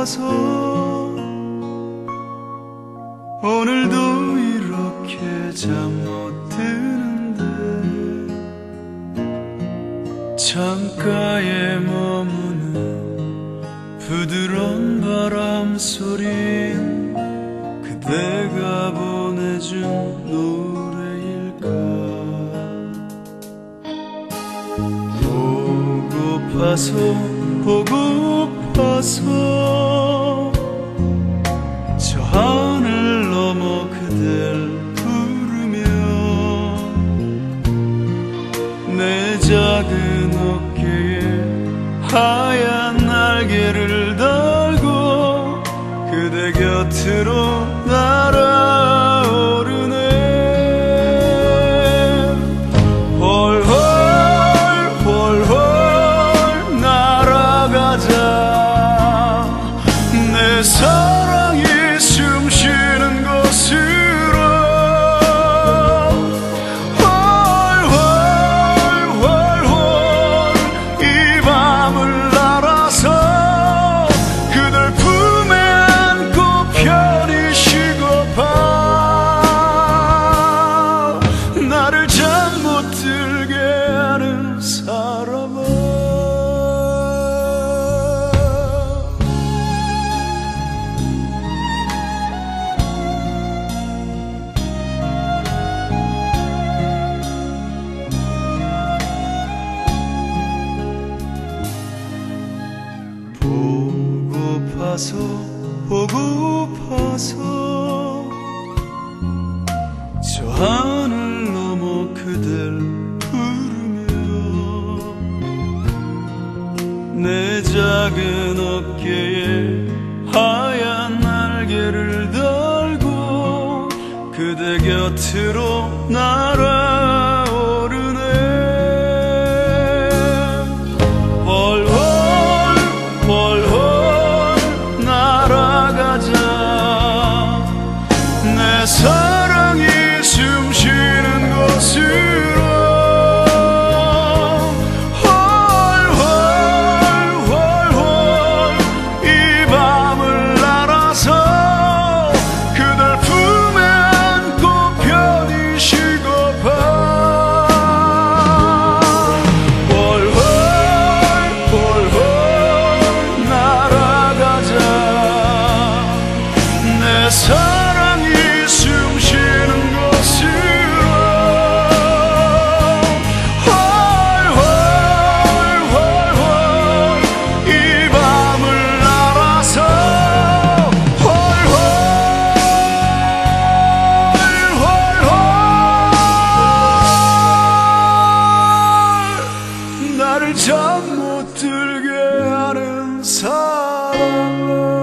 고파서 오늘도 이렇게 잠 못 드는데 창가에 머무는 부드러운 바람 소린 그대가 보내준 노래일까? 보고파서 보고파서 저 하늘 넘어 그댈 부르며 내 작은 어깨에 하얀 날개를 달고 그대 곁으로 보고파서 보고파서 저 하늘 넘어 그댈 부르며 내 작은 어깨에 하얀 날개를 달고 그대 곁으로 날아 내사 잠 못 들게 하는 사람